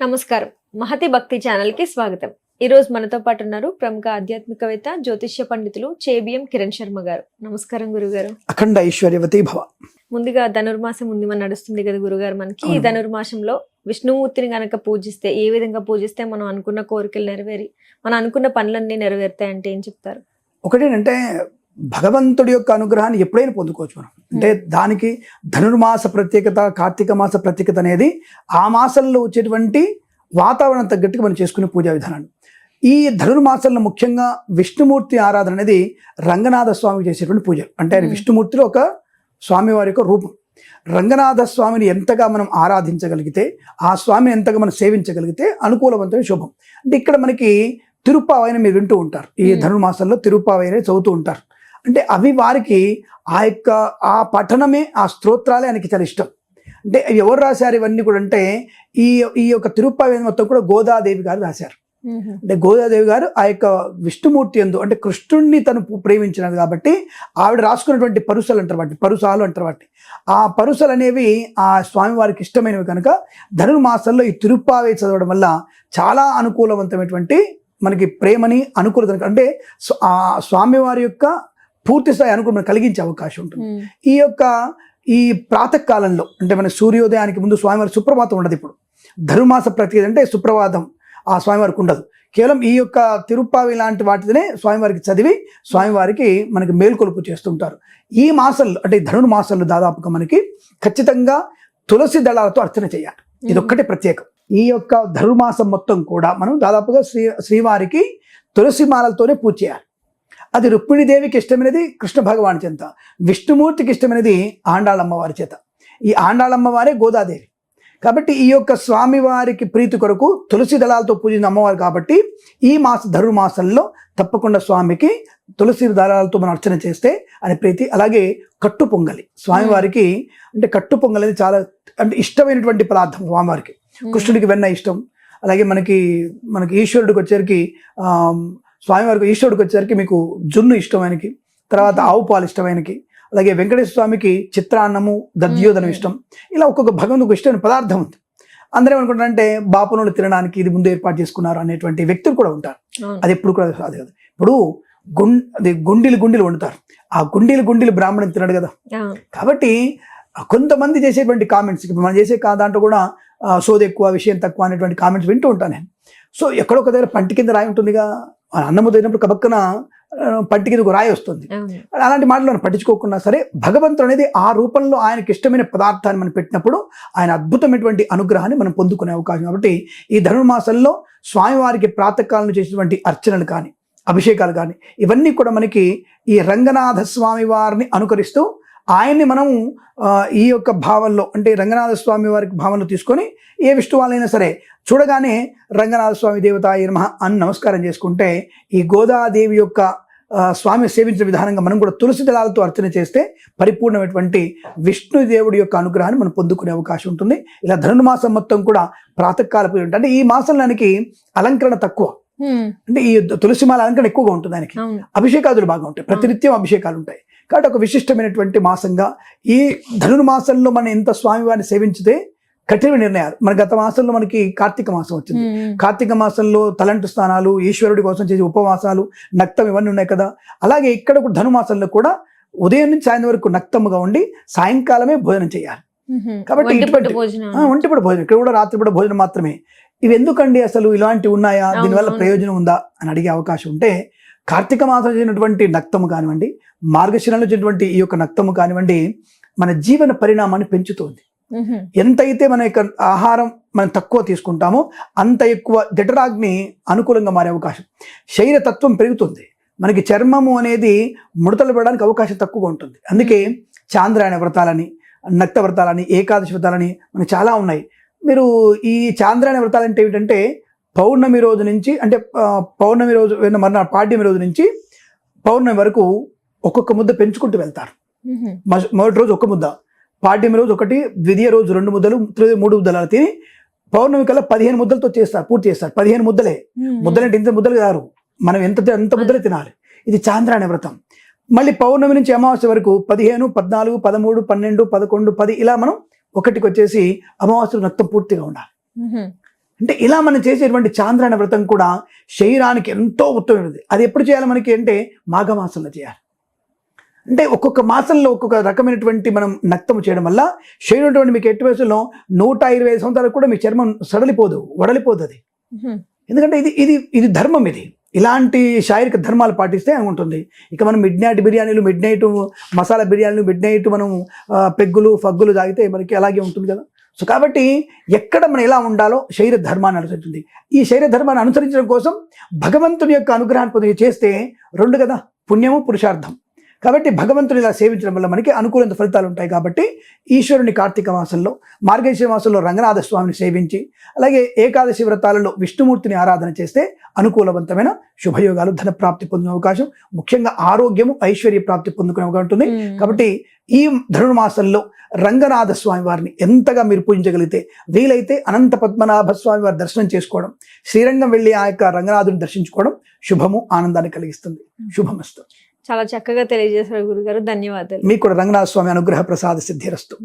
నమస్కారం. మహతి భక్తి ఛానల్కి స్వాగతం. ఈ రోజు మనతో పాటు ఉన్నారు ప్రముఖ ఆధ్యాత్మికవేత్త జ్యోతిష్య పండితులు చేబిఎం కిరణ్ శర్మ గారు. నమస్కారం గురుగారు. అఖండ ఐశ్వర్యవతి భవ. ముందుగా ధనుర్మాసం ఉంది మన నడుస్తుంది కదా గురుగారు మనకి. ఈ. ధనుర్మాసంలో విష్ణుమూర్తిని గనక పూజిస్తే ఏ విధంగా పూజిస్తే మనం అనుకున్న కోరికలు నెరవేరి మనం అనుకున్న పనులన్నీ నెరవేరుతాయి అంటే ఏం చెప్తారు? ఒకటేనంటే భగవంతుడి యొక్క అనుగ్రహాన్ని ఎప్పుడైనా పొందుకోవచ్చు మనం. అంటే దానికి ధనుర్మాస ప్రత్యేకత కార్తీక మాస ప్రత్యేకత అనేది ఆ మాసంలో వచ్చేటువంటి వాతావరణం తగ్గట్టుగా మనం చేసుకునే పూజా విధానాలు. ఈ ధనుర్మాసంలో ముఖ్యంగా విష్ణుమూర్తి ఆరాధన అనేది రంగనాథ స్వామి చేసేటువంటి పూజలు అంటే ఆయన Hmm. విష్ణుమూర్తిలో ఒక స్వామివారి యొక్క రూపం. రంగనాథ స్వామిని ఎంతగా మనం ఆరాధించగలిగితే ఆ స్వామిని ఎంతగా మనం సేవించగలిగితే అనుకూలవంతమైన శుభం. అంటే ఇక్కడ మనకి తిరుప్పావైన మీరు వింటూ ఉంటారు. ఈ Hmm. ధనుర్మాసంలో తిరుప్పావైన చదువుతూ ఉంటారు. అంటే అవి వారికి ఆ యొక్క ఆ పఠనమే ఆ స్తోత్రాలే ఆయనకి చాలా ఇష్టం. అంటే ఎవరు రాశారు ఇవన్నీ కూడా అంటే ఈ ఈ యొక్క తిరుప్పావైన మొత్తం కూడా గోదాదేవి గారు రాశారు. అంటే గోదాదేవి గారు ఆ యొక్క విష్ణుమూర్తి ఎందు అంటే కృష్ణుణ్ణి తను ప్రేమించినది కాబట్టి ఆవిడ రాసుకున్నటువంటి పరుసలు అంటారు వాటి పరుసాలు అంటారు వాటి ఆ పరుసలు అనేవి ఆ స్వామివారికి ఇష్టమైనవి కనుక ధనుర్మాసంలో ఈ తిరుప్పావే చదవడం వల్ల చాలా అనుకూలవంతమైనటువంటి మనకి ప్రేమని అనుకూలత అంటే ఆ స్వామివారి యొక్క పూర్తి స్థాయి అనుకూలం కలిగించే అవకాశం ఉంటుంది. ఈ యొక్క ఈ ప్రాతకాలంలో అంటే మన సూర్యోదయానికి ముందు స్వామివారి సుప్రభాతం ఉండదు ఇప్పుడు. ధనుమాస ప్రత్యేకత అంటే సుప్రభాతం ఆ స్వామివారికి ఉండదు. కేవలం ఈ యొక్క తిరుప్పావి లాంటి వాటినే స్వామివారికి చదివి స్వామివారికి మనకి మేల్కొలుపు చేస్తుంటారు. ఈ మాసంలో అంటే ధనుర్మాసంలో దాదాపుగా మనకి ఖచ్చితంగా తులసి దళాలతో అర్చన చేయాలి. ఇది ఒక్కటే ప్రత్యేకం. ఈ యొక్క ధనుర్మాసం మొత్తం కూడా మనం దాదాపుగా శ్రీ శ్రీవారికి తులసి మాలలతోనే పూజ చేయాలి. అది రుక్మిణీదేవికి ఇష్టమైనది కృష్ణ భగవాన్ చెంత. విష్ణుమూర్తికి ఇష్టమైనది ఆండాళమ్మవారి చేత. ఈ ఆండాళమ్మవారే గోదాదేవి. కాబట్టి ఈ యొక్క స్వామివారికి ప్రీతి కొరకు తులసి దళాలతో పూజించిన అమ్మవారు కాబట్టి ఈ మాస ధనుర్మాసంలో తప్పకుండా స్వామికి తులసి దళాలతో మనం అర్చన చేస్తే అని ప్రీతి. అలాగే కట్టు పొంగలి. స్వామివారికి అంటే కట్టు పొంగలి అనేది చాలా అంటే ఇష్టమైనటువంటి పదార్థం స్వామివారికి. కృష్ణుడికి వెన్న ఇష్టం. అలాగే మనకి మనకి ఈశ్వరుడికి వచ్చేసరికి స్వామివారికి ఈశ్వరుడికి వచ్చేసరికి మీకు జున్ను ఇష్టం ఆయనకి తర్వాత ఆవు పాలు ఇష్టం ఆయనకి అలాగే వెంకటేశ్వర స్వామికి చిత్రాన్నము దద్యోధనం ఇష్టం. ఇలా ఒక్కొక్క భగవంతుకు ఇష్టమైన పదార్థం ఉంది. అందరూ ఏమనుకుంటారంటే బాపునులు తినడానికి ఇది ముందు ఏర్పాటు చేసుకున్నారు అనేటువంటి వ్యక్తులు కూడా ఉంటారు. అది ఎప్పుడు కూడా అది కదా. ఇప్పుడు గుం అది గుండీలు గుండీలు వండుతారు. ఆ గుండీలు గుండీలు బ్రాహ్మణుడు తినడు కదా. కాబట్టి కొంతమంది చేసేటువంటి కామెంట్స్ మనం చేసే దాంట్లో కూడా సోది ఎక్కువ విషయం తక్కువ అనేటువంటి కామెంట్స్ వింటూ ఉంటాను నేను. సో ఎక్కడో ఒక దగ్గర పంటి కింద రాయి ఉంటుందిగా. అన్నము తినప్పుడు కబక్కన పంటి ఒక రాయి వస్తుంది. అలాంటి మాటలు మనం పట్టించుకోకుండా సరే భగవంతుడు అనేది ఆ రూపంలో ఆయనకి ఇష్టమైన పదార్థాన్ని మనం పెట్టినప్పుడు ఆయన అద్భుతమైనటువంటి అనుగ్రహాన్ని మనం పొందుకునే అవకాశం. కాబట్టి ఈ ధనుర్మాసంలో స్వామివారికి ప్రాతకాలను చేసినటువంటి అర్చనలు కానీ అభిషేకాలు కానీ ఇవన్నీ కూడా మనకి ఈ రంగనాథ స్వామి వారిని అనుకరిస్తూ ఆయన్ని మనం ఆ, ఈ యొక్క భావంలో అంటే రంగనాథ స్వామి వారికి భావనలో తీసుకొని ఏ విష్ణువాలైనా సరే చూడగానే రంగనాథ స్వామి దేవత నమః అని నమస్కారం చేసుకుంటే ఈ గోదాదేవి యొక్క స్వామి సేవించిన విధానంగా మనం కూడా తులసి దళాలతో అర్చన చేస్తే పరిపూర్ణమైనటువంటి విష్ణు దేవుడి యొక్క అనుగ్రహాన్ని మనం పొందుకునే అవకాశం ఉంటుంది. ఇలా ధనుర్మాసం మొత్తం కూడా ప్రాతకాల పూజ ఉంటుంది అంటే ఈ మాసంలోనికి అలంకరణ తక్కువ. అంటే ఈ తులసిమాల అలంకరణ ఎక్కువగా ఉంటుంది అవును. అభిషేకాదులు బాగా ఉంటాయి. ప్రతినిత్యం అభిషేకాలు ఉంటాయి. కాబట్టి ఒక విశిష్టమైనటువంటి మాసంగా ఈ ధనుర్మాసంలో మనం ఎంత స్వామివారిని సేవించితే కఠిన నిర్ణయాలు. మన గత మాసంలో మనకి కార్తీక మాసం వచ్చింది. కార్తీక మాసంలో తలంటు స్నానాలు ఈశ్వరుడి కోసం చేసే ఉపవాసాలు నక్తం ఇవన్నీ ఉన్నాయి కదా. అలాగే ఇక్కడ కూడా ధనుమాసంలో కూడా ఉదయం నుంచి సాయంత్రం వరకు నక్తముగా ఉండి సాయంకాలమే భోజనం చేయాలి. కాబట్టి ఇటువంటి- ఒంటిపూట భోజనం. ఇక్కడ కూడా రాత్రిపూట భోజనం మాత్రమే. ఇవి ఎందుకండి అసలు ఇలాంటివి ఉన్నాయా? దీనివల్ల. ప్రయోజనం ఉందా అని అడిగే అవకాశం ఉంటే కార్తీక మాసం చేసినటువంటి నక్తము కానివ్వండి మార్గశిరంలో చేసినటువంటి ఈ యొక్క నక్తము కానివ్వండి మన జీవన పరిణామాన్ని పెంచుతుంది. ఎంతైతే మన యొక్క ఆహారం మనం తక్కువ తీసుకుంటామో అంత ఎక్కువ జఠరాగ్ని అనుకూలంగా మారే అవకాశం. శరీర తత్వం పెరుగుతుంది. మనకి చర్మము అనేది ముడతలు పడడానికి అవకాశం తక్కువగా ఉంటుంది. అందుకే చాంద్రాయణ వ్రతాలని నక్త వ్రతాలని ఏకాదశి వ్రతాలని మనకి చాలా ఉన్నాయి. మీరు ఈ చాంద్రాయణ వ్రతాలు అంటే ఏమిటంటే పౌర్ణమి రోజు నుంచి అంటే పౌర్ణమి రోజు మర్నాడు పాడ్యమి రోజు నుంచి పౌర్ణమి వరకు ఒక్కొక్క ముద్ద పెంచుకుంటూ వెళ్తారు. మొదటి రోజు ఒక ముద్ద. పాడ్యమి రోజు ఒకటి ద్వితీయ రోజు రెండు ముద్దలు మూడు ముద్దలు అలా తిని పౌర్ణమి కల్లా పదిహేను ముద్దలతో చేస్తారు పూర్తి చేస్తారు. పదిహేను ముద్దలే. ముద్దలంటే ఇంత ముద్దలు కాదు. మనం ఎంత ఎంత ముద్దలు తినాలి. ఇది చాంద్రాయణ వ్రతం. మళ్ళీ పౌర్ణమి నుంచి అమావాస్య వరకు పదిహేను పద్నాలుగు పదమూడు పన్నెండు పదకొండు పది ఇలా మనం ఒకటికి వచ్చేసి అమావాస్య రక్తం పూర్తిగా ఉండాలి. అంటే ఇలా మనం చేసేటువంటి చాంద్రాయణ వ్రతం కూడా శరీరానికి ఎంతో ఉత్తమమైనది. అది ఎప్పుడు చేయాలి మనకి అంటే మాఘమాసంలో చేయాలి. అంటే ఒక్కొక్క మాసంలో ఒక్కొక్క రకమైనటువంటి మనం నక్తము చేయడం వల్ల శరీరం మీకు ఎట్టి వయసులో నూట ఇరవై ఐదు సంవత్సరాలకు కూడా మీ చర్మం సడలిపోదు వడలిపోదు అది. ఎందుకంటే ఇది ఇది ఇది ధర్మం ఇది. ఇలాంటి శారీరక ధర్మాలు పాటిస్తే ఉంటుంది ఇక మనం మిడ్ నైట్ బిర్యానీలు మిడ్ నైట్ మసాలా బిర్యానీలు మిడ్ నైట్ మనం పెగ్గులు ఫగ్గులు తాగితే మనకి అలాగే ఉంటుంది కదా? సో కాబట్టి ఎక్కడ మనం ఎలా ఉండాలో శరీర ధర్మాన్ని అనుసరిస్తుంది ఈ శరీర ధర్మాన్ని అనుసరించడం కోసం భగవంతుని యొక్క అనుగ్రహాన్ని పొంది చేస్తే రెండు కదా? పుణ్యము పురుషార్థం. కాబట్టి భగవంతుని ఇలా సేవించడం వల్ల మనకి అనుకూలంత ఫలితాలు ఉంటాయి కాబట్టి ఈశ్వరుని కార్తీక మాసంలో మార్గశిర మాసంలో రంగనాథ స్వామిని సేవించి అలాగే ఏకాదశి వ్రతాలలో విష్ణుమూర్తిని ఆరాధన చేస్తే అనుకూలవంతమైన శుభయోగాలు ధన ప్రాప్తి పొందే అవకాశం ముఖ్యంగా ఆరోగ్యము ఐశ్వర్య ప్రాప్తి పొందుకునే అవకాశం ఉంటుంది. కాబట్టి ఈ ధనుర్మాసంలో రంగనాథ స్వామి వారిని ఎంతగా మీరు పూజించగలిగితే వీలైతే అనంత పద్మనాభ స్వామి వారి దర్శనం చేసుకోవడం శ్రీరంగం వెళ్ళి ఆ యొక్క రంగనాథుని దర్శించుకోవడం శుభము ఆనందాన్ని కలిగిస్తుంది. శుభమస్తు. చాలా చక్కగా తెలియజేశారు గురుగారు. ధన్యవాదాలు. మీకు కూడా రంగనాథ స్వామి అనుగ్రహ ప్రసాద సిద్ధిరస్తు.